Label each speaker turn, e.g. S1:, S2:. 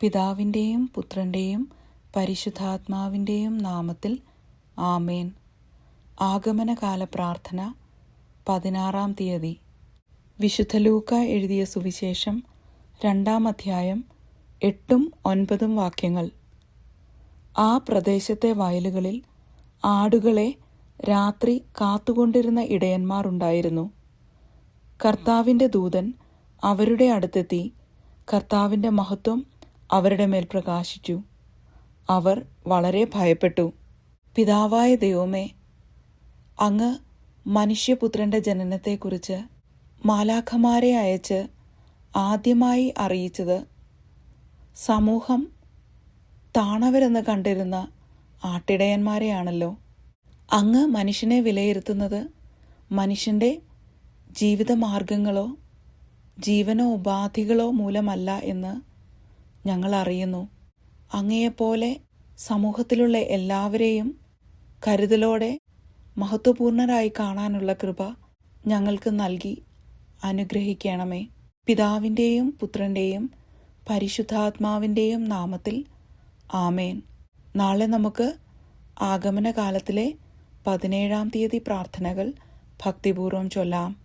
S1: പിതാവിന്റെയും പുത്രന്റെയും പരിശുദ്ധാത്മാവിന്റെയും നാമത്തിൽ ആമേൻ. ആഗമനകാല പ്രാർത്ഥന പതിനാറാം തീയതി. വിശുദ്ധ ലൂക്ക എഴുതിയ സുവിശേഷം രണ്ടാം അധ്യായം എട്ടും ഒൻപതും വാക്യങ്ങൾ. ആ പ്രദേശത്തെ വയലുകളിൽ ആടുകളെ രാത്രി കാത്തുകൊണ്ടിരുന്ന ഇടയന്മാരുണ്ടായിരുന്നു കർത്താവിന്റെ ദൂതൻ അവരുടെ അടുത്തെത്തി കർത്താവിന്റെ മഹത്വം അവരുടെ മേൽ പ്രകാശിച്ചു. അവർ വളരെ ഭയപ്പെട്ടു. പിതാവായ ദൈവമേ അങ്ങ് മനുഷ്യപുത്രന്റെ ജനനത്തെക്കുറിച്ച് മാലാഖമാരെ അയച്ച് ആദ്യമായി അറിയിച്ചത് സമൂഹം താണവരെന്ന് കണ്ടിരുന്ന ആട്ടിടയന്മാരെയാണല്ലോ. അങ്ങ് മനുഷ്യനെ വിലയിരുത്തുന്നത് മനുഷ്യന്റെ ജീവിതമാർഗങ്ങളോ ജീവനോ ഉപാധികളോ മൂലമല്ല എന്ന് ഞങ്ങൾ അറിയുന്നു അങ്ങയെപ്പോലെ സമൂഹത്തിലുള്ള എല്ലാവരെയും കരുതലോടെ മഹത്വപൂർണരായി കാണാനുള്ള കൃപ ഞങ്ങൾക്ക് നൽകി അനുഗ്രഹിക്കണമേ. പിതാവിന്റെയും പുത്രന്റെയും പരിശുദ്ധാത്മാവിന്റെയും നാമത്തിൽ ആമേൻ. നാളെ നമുക്ക് ആഗമനകാലത്തിലെ പതിനേഴാം തീയതി പ്രാർത്ഥനകൾ ഭക്തിപൂർവം ചൊല്ലാം.